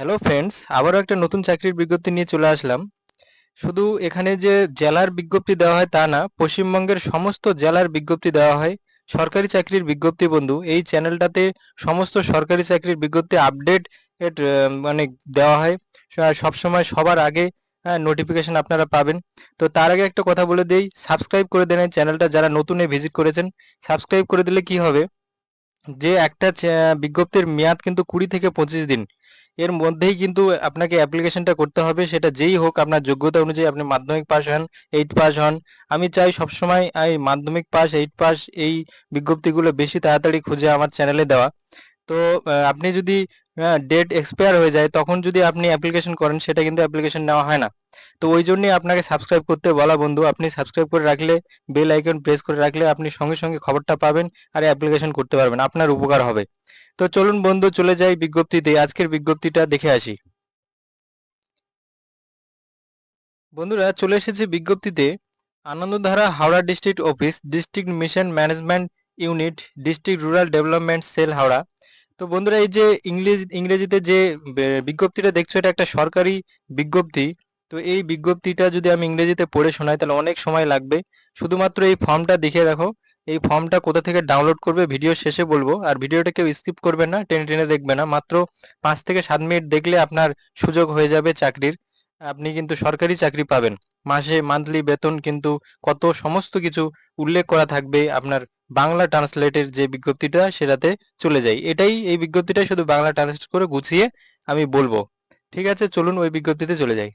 Hello friends আবারও একটা নতুন চাকরির বিজ্ঞপ্তি নিয়ে চলে আসলাম। শুধু এখানে যে জেলার বিজ্ঞপ্তি দেওয়া হয় তা না, পশ্চিমবঙ্গের সমস্ত জেলার বিজ্ঞপ্তি দেওয়া হয়। সরকারি চাকরির বিজ্ঞপ্তি বন্ধু, এই চ্যানেলটাতে সমস্ত সরকারি চাকরির বিজ্ঞপ্তি আপডেট মানে দেওয়া হয়। সবসময় সবার আগে নোটিফিকেশন আপনারা পাবেন। তো তার আগে একটা কথা বলে দিই সাবস্ক্রাইব করে দেন চ্যানেলটা যারা নতুনে ভিজিট করেছেন। সাবস্ক্রাইব করে দিলে কি হবে? যে একটা বিজ্ঞপ্তির মেয়াদ কিন্তু কুড়ি থেকে পঁচিশ দিন। এর মধ্যেই কিন্তু আপনাকে অ্যাপ্লিকেশনটা করতে হবে, সেটা যেই হোক আপনার যোগ্যতা অনুযায়ী আপনি মাধ্যমিক পাস হন, এইট পাস হন। আমি চাই সবসময় এই মাধ্যমিক পাস এইট পাস এই বিজ্ঞপ্তিগুলো বেশি তাড়াতাড়ি খুঁজে আমার চ্যানেলে দেওয়া। তো আপনি যদি ডেট এক্সপায়ার হয়ে যায়, তখন যদি আপনি অ্যাপ্লিকেশন করেন, সেটা কিন্তু অ্যাপ্লিকেশন নেওয়া হয় না। তো ওই জন্যই আপনাকে সাবস্ক্রাইব করতে বলা বন্ধু। আপনি সাবস্ক্রাইব করে রাখলে বেল আইকন প্রেস করে রাখলে আপনি সঙ্গে সঙ্গে খবরটা পাবেন আর অ্যাপ্লিকেশন করতে পারবেন। আপনার উপকার হবে। তো চলুন বন্ধু, চলে যাই বিজ্ঞপ্তিতে। আজকের বিজ্ঞপ্তিটা দেখে আসি। বন্ধুরা, চলে এসেছে বিজ্ঞপ্তিতে Anandadhara Howrah district office, district mission management unit, district rural development cell Howrah. তো বন্ধুরা, এই যে ইংরেজি ইংরেজিতে যে বিজ্ঞপ্তিটা দেখছ, এটা একটা সরকারি বিজ্ঞপ্তি। তো এই বিজ্ঞপ্তিটা যদি আমি ইংরেজিতে পড়ে শোনাই, তাহলে অনেক সময় লাগবে। শুধুমাত্র এই ফর্মটা দেখে রাখো। এই ফর্মটা কোথা থেকে ডাউনলোড করবে ভিডিও শেষে বলব। আর ভিডিওটা কেউ স্কিপ করবেন না, টেনে টেনে দেখবে না। মাত্র পাঁচ থেকে সাত মিনিট দেখলে আপনার সুযোগ হয়ে যাবে চাকরির। আপনি কিন্তু সরকারি চাকরি পাবেন। মাসে মান্থলি বেতন কিন্তু কত সমস্ত কিছু উল্লেখ করা থাকবে আপনার বাংলা ট্রান্সলেটের যে বিজ্ঞপ্তিটা, সেটাতে চলে যায়। এটাই, এই বিজ্ঞপ্তিটা শুধু বাংলা ট্রান্সলেট করে গুছিয়ে আমি বলব। ঠিক আছে, চলুন ওই বিজ্ঞপ্তিতে চলে যাই।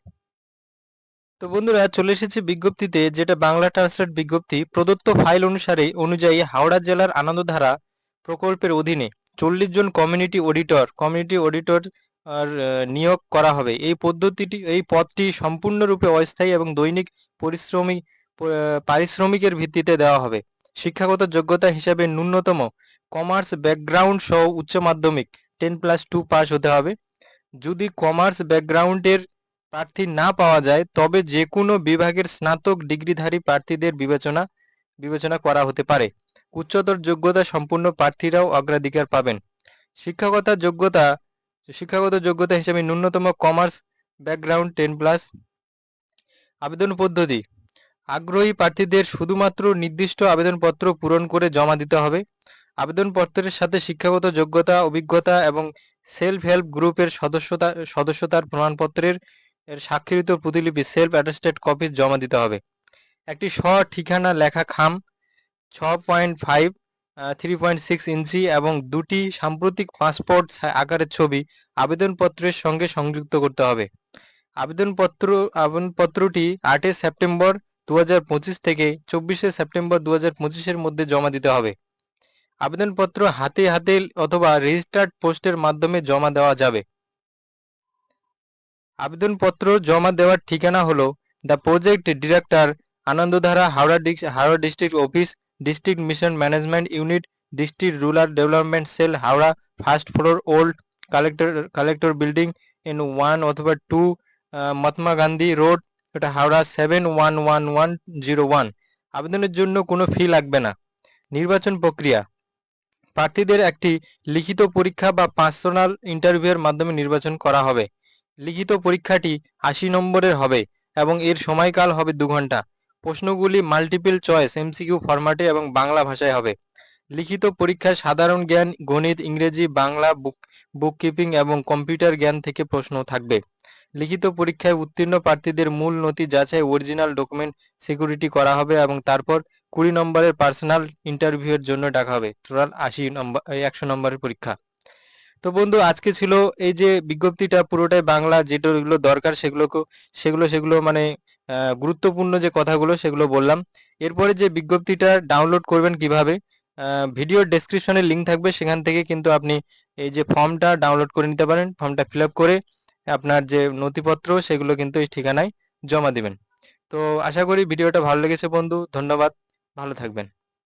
তো বন্ধুরা চলে এসেছে বিজ্ঞপ্তিতে, যেটা বাংলা ট্রান্সলেট বিজ্ঞপ্তি। প্রদত্ত ফাইল অনুসারে অনুযায়ী হাওড়া জেলার আনন্দধারা প্রকল্পের অধীনে চল্লিশ জন কমিউনিটি অডিটর কমিউনিটি অডিটর নিয়োগ করা হবে। এই পদ্ধতিটি, এই পদটি সম্পূর্ণরূপে অস্থায়ী এবং দৈনিক পরিশ্রমিক পারিশ্রমিকের ভিত্তিতে দেওয়া হবে। শিক্ষাগত যোগ্যতা হিসাবে ন্যূনতম কমার্স ব্যাকগ্রাউন্ড সহ উচ্চ মাধ্যমিক টেন প্লাস টু পাস হতে হবে। যদি কমার্স ব্যাকগ্রাউন্ডের প্রার্থী না পাওয়া যায়, তবে যে কোনো বিভাগের স্নাতক ডিগ্রিধারী প্রার্থীদের বিবেচনা বিবেচনা করা হতে পারে। উচ্চতর যোগ্যতা সম্পূর্ণ প্রার্থীরাও অগ্রাধিকার পাবেন। শিক্ষাগত যোগ্যতা শিক্ষাগত যোগ্যতা হিসেবে ন্যূনতম কমার্স ব্যাকগ্রাউন্ড টেন প্লাস আবেদন পদ্ধতি। আগ্রহী প্রার্থীদের শুধুমাত্র নির্দিষ্ট আবেদনপত্র পূরণ করে জমা দিতে হবে। আবেদনপত্রের সাথে শিক্ষাগত যোগ্যতা, অভিজ্ঞতা এবং সেলফ হেল্প গ্রুপের সদস্যতা, সদস্যতার প্রমাণপত্রের এর স্বাক্ষরিত প্রতিলিপি সেলফ অ্যাটেস্টেড কপি জমা দিতে হবে। একটি স্ব ঠিকানা লেখা খাম ছ point five three point six ইঞ্চি এবং দুটি সাম্প্রতিক পাসপোর্ট আকারের ছবি আবেদনপত্রের সঙ্গে সংযুক্ত করতে হবে। আবেদনপত্র, আবেদনপত্রটি আটই সেপ্টেম্বর দু হাজার পঁচিশ থেকে চব্বিশে সেপ্টেম্বর দু পঁচিশের মধ্যে জমা দিতে হবে। আবেদনপত্র হাতে হাতে অথবা রেজিস্টার্ড পোস্টের মাধ্যমে জমা দেওয়া যাবে। আবেদনপত্র জমা দেওয়ার ঠিকানা হলো the project director, Anandadhara, Howrah Howrah district office, district mission management unit, district rural development cell, Howrah first floor old collector collector building in one অথবা টু মহাত্মা গান্ধী রোড, এটা Howrah seven one one one zero one. আবেদনের জন্য কোনো ফি লাগবে না। নির্বাচন প্রক্রিয়া। প্রার্থীদের একটি লিখিত পরীক্ষা বা পার্সোনাল ইন্টারভিউয়ের মাধ্যমে নির্বাচন করা হবে। লিখিত পরীক্ষাটি আশি নম্বরের হবে এবং এর সময়কাল হবে দু ঘণ্টা। প্রশ্নগুলি মাল্টিপল চয়েস এমসিকিউ ফরম্যাটে এবং বাংলা ভাষায় হবে। লিখিত পরীক্ষায় সাধারণ জ্ঞান, গণিত, ইংরেজি, বাংলা বুক বুককিপিং এবং কম্পিউটার জ্ঞান থেকে প্রশ্ন থাকবে। লিখিত পরীক্ষায় উত্তীর্ণ প্রার্থীদের মূল নথি যাচাই অরিজিনাল ডকুমেন্ট সিকিউরিটি করা হবে এবং তারপর কুড়ি নম্বরের পার্সোনাল ইন্টারভিউয়ের জন্য ডাকা হবে। টোটাল আশি নম্বর, একশো নম্বরের পরীক্ষা। তো বন্ধু, আজকে ছিল এই যে বিজ্ঞপ্তিটা পুরোটাই বাংলা যেগুলো দরকার সেগুলো সেগুলো সেগুলো মানে গুরুত্বপূর্ণ যে কথাগুলো সেগুলো বললাম। এরপরে যে বিজ্ঞপ্তিটা ডাউনলোড করবেন কীভাবে ভিডিও ডেসক্রিপশনে লিঙ্ক থাকবে, সেখান থেকে কিন্তু আপনি এই যে ফর্মটা ডাউনলোড করে নিতে পারেন ফর্মটা ফিল আপ করে আপনার যে নথিপত্র সেগুলো কিন্তু এই ঠিকানায় জমা দিবেন। তো আশা করি ভিডিওটা ভালো লেগেছে বন্ধু, ধন্যবাদ, ভালো থাকবেন।